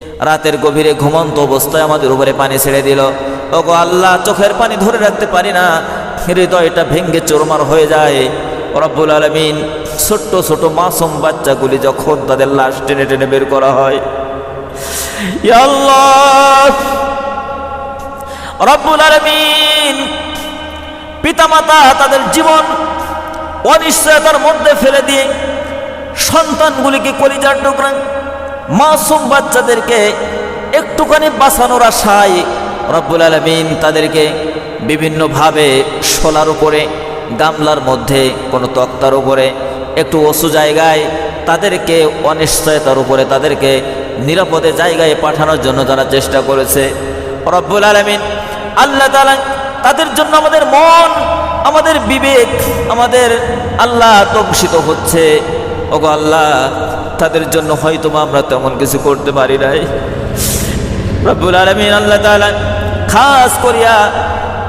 রাতের গভীরে ঘুমন্ত অবস্থায় আমাদের উপরে পানি ছেড়ে দিল। ওগো আল্লাহ, চোখের পানি ধরে রাখতে পারি না। হৃদয়টা ভেঙ্গে চোরমার হয়ে যায়। রব্বুল আলমিন ছোট্ট ছোট মাসুম বাচ্চাগুলি যখন তাদের লাশ টেনে টেনে বের করা হয় রব্বুল আলমিন পিতামাতা তাদের জীবন অনিশ্চয়তার মধ্যে ফেলে দিয়ে সন্তানগুলিকে কলিজার টুকরা মাসুম বাচ্চাদেরকে একটুখানি বাঁচানোর আশায় রব্বুল আলমিন তাদেরকে বিভিন্নভাবে শোলার উপরে, গামলার মধ্যে, কোনো তক্তার উপরে, একটু অসু জায়গায় তাদেরকে অনিশ্চয়তার উপরে তাদেরকে নিরাপদে জায়গায় পাঠানোর জন্য তারা চেষ্টা করেছে। রব্বুল আলমিন আল্লাহ তালা তাদের জন্য আমাদের মন, আমাদের বিবেক, আমাদের আল্লাহ তংসিত হচ্ছে। ওগো আল্লাহ তাদের জন্য হয়তো আমরা তেমন কিছু করতে পারি নাই। রব্বুল আলমিন আল্লাহ খাস করিয়া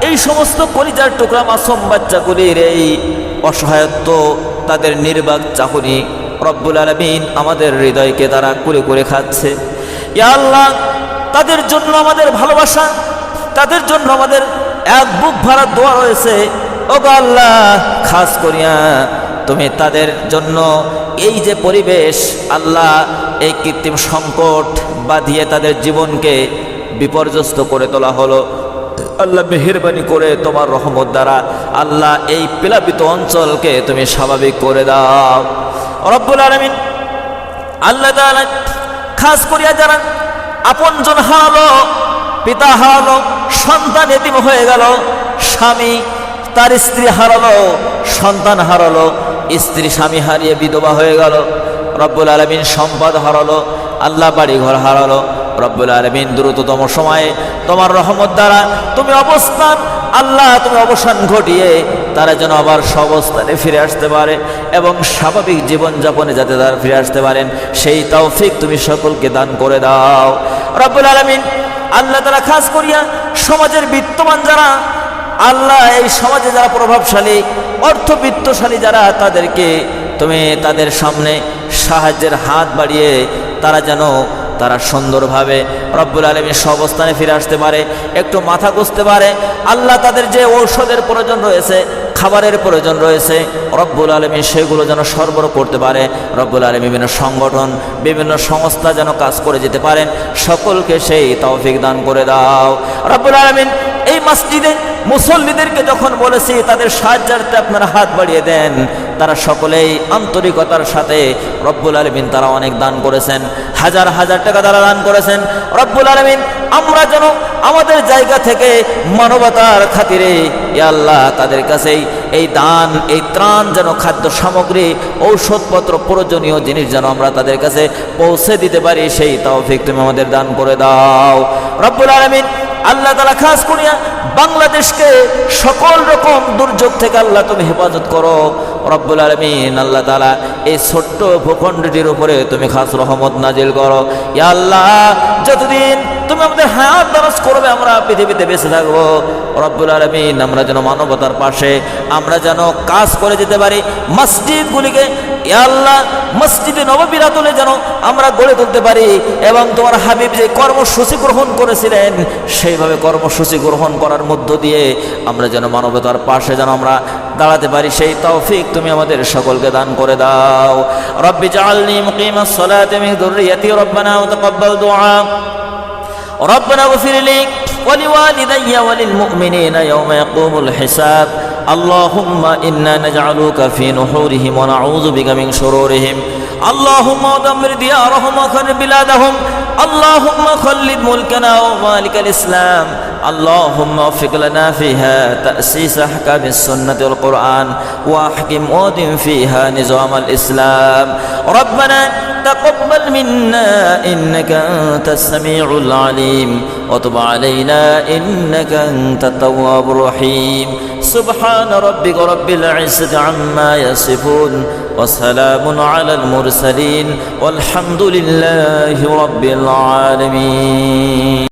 এই সমস্ত কলিজার টুকরা মাসুম বাচ্চাগুলির এই অসহায়ত্ব, তাদের নির্বাক চাহনি রব্বুল আলমিন আমাদের হৃদয়কে তারা করে করে খাচ্ছে। ইয়া আল্লাহ, তাদের জন্য আমাদের ভালোবাসা, তাদের জন্য আমাদের এক বুক ভরা দোয়া রয়েছে। ও আল্লাহ, খাস করিয়া তুমি তাদের জন্য এই যে পরিবেশ, আল্লাহ এই কৃত্রিম সংকট বাঁধিয়ে তাদের জীবনকে বিপর্যস্ত করে তোলা হলো। আল্লাহ মেহরবানি করে তোমার রহমত দ্বারা আল্লাহ এই প্লাবিত অঞ্চলকে তুমি স্বাভাবিক করে দাও। রব্বুল আলমিন আল্লাহ খাস করিয়া যারা আপনজন হারালো, পিতা হারালো, সন্তান এতিম হয়ে গেল, স্বামী তার স্ত্রী হারালো, সন্তান হারালো স্ত্রী, স্বামী হারিয়ে বিধবা হয়ে গেল। রব্বুল আলমিন সম্পদ হারালো, আল্লাহ বাড়ি ঘর হারালো। রব্বুল আলমিন দ্রুততম সময়ে তোমার রহমত দ্বারা তুমি অবস্থান, আল্লাহ তুমি অবসান ঘটিয়ে তারা যেন আবার সবস্থানে ফিরে আসতে পারে এবং স্বাভাবিক জীবনযাপনে যাতে তারা ফিরে আসতে পারেন, সেই তৌফিক তুমি সকলকে দান করে দাও। রব্বুল আলমিন আল্লাহ তারা খাস করিয়া সমাজের বিত্তমান যারা, আল্লাহ এই সমাজে যারা প্রভাবশালী অর্থবিত্তশালী যারা, তাদেরকে তুমি তাদের সামনে সাহায্যের হাত বাড়িয়ে তারা যেন তারা সুন্দরভাবে রব্বুল আলমী অবস্থানে ফিরে আসতে পারে, একটু মাথা গুঁজতে পারে। আল্লাহ তাদের যে ঔষধের প্রয়োজন রয়েছে, খাবারের প্রয়োজন রয়েছে, রব্বুল আলমী সেগুলো যেন সরবরাহ করতে পারে। রব্বুল আলমী বিভিন্ন সংগঠন, বিভিন্ন সংস্থা যেন কাজ করে যেতে পারেন। সকলকে সেই তৌফিক দান করে দাও। রব্বুল আলমিন এই মসজিদে মুসল্লিদেরকে যখন বলেছি, তাদের সাহায্যার্থে আপনারা হাত বাড়িয়ে দেন। তারা সকলেই আন্তরিকতার সাথে, রব্বুল আলমিন তারা অনেক দান করেছেন। হাজার হাজার টাকা তারা দান করেছেন। রব্বুল আলমিন, আমরা যেন আমাদের জায়গা থেকে মানবতার খাতিরে আল্লাহ, তাদের কাছেই এই দান, এই ত্রাণ যেন খাদ্য সামগ্রী, ঔষধপত্র, প্রয়োজনীয় জিনিস যেন আমরা তাদের কাছে পৌঁছে দিতে পারি, সেই তৌফিক তুমি আমাদের দান করে দাও। রব্বুল আলমিন আল্লাহ তালা খাস করিয়া বাংলাদেশকে সকল রকম দুর্যোগ থেকে আল্লাহ তুমি হেফাজত করো। রব্বুল আলমিন আল্লাহ তালা এই ছোট্ট ভূখণ্ডটির উপরে তুমি খাস রহমত নাজিল করো। ইয়া আল্লাহ, যতদিন তুমি আমাদের হায়াত দারাজ করবে, আমরা পৃথিবীতে বেঁচে থাকব। রব্বুল আলমিন, আমরা যেন মানবতার পাশে, আমরা যেন কাজ করে যেতে পারি। মসজিদগুলিকে আল্লাহ মসজিদে নববীরা তুলে যেন আমরা গড়ে তুলতে পারি এবং তোমার হাবিব যে কর্মসূচি গ্রহণ করেছিলেন সেইভাবে কর্মসূচি গ্রহণ করার মধ্য দিয়ে আমরা যেন মানবতার পাশে যেন আমরা দাঁড়াতে পারি সেই তৌফিক তুমি আমাদের সকলকে দান করে দাও রব্বি জাআলনি মুকিমাস সালাতি মিন যুররিয়াতি রব্বানা ওয়া তাকাব্বাল দুআ ربنا اغفر لي ولوالدي وللمؤمنين يوم يقوم الحساب اللهم إنا نجعلك في نحورهم ونعوذ بك من شرورهم اللهم دمر ديارهم وخرب بلادهم اللهم خلد ملكنا ومالك الإسلام اللهم وفق لنا فيها تأسيس أحكام السنة والقرآن وأحكم ودم فيها نظام الإسلام ربنا تقبل منا إنك أنت السميع العليم وتب علينا إنك أنت التواب الرحيم سبحان ربك رب العزة عما يصفون وسلام على المرسلين والحمد لله رب العالمين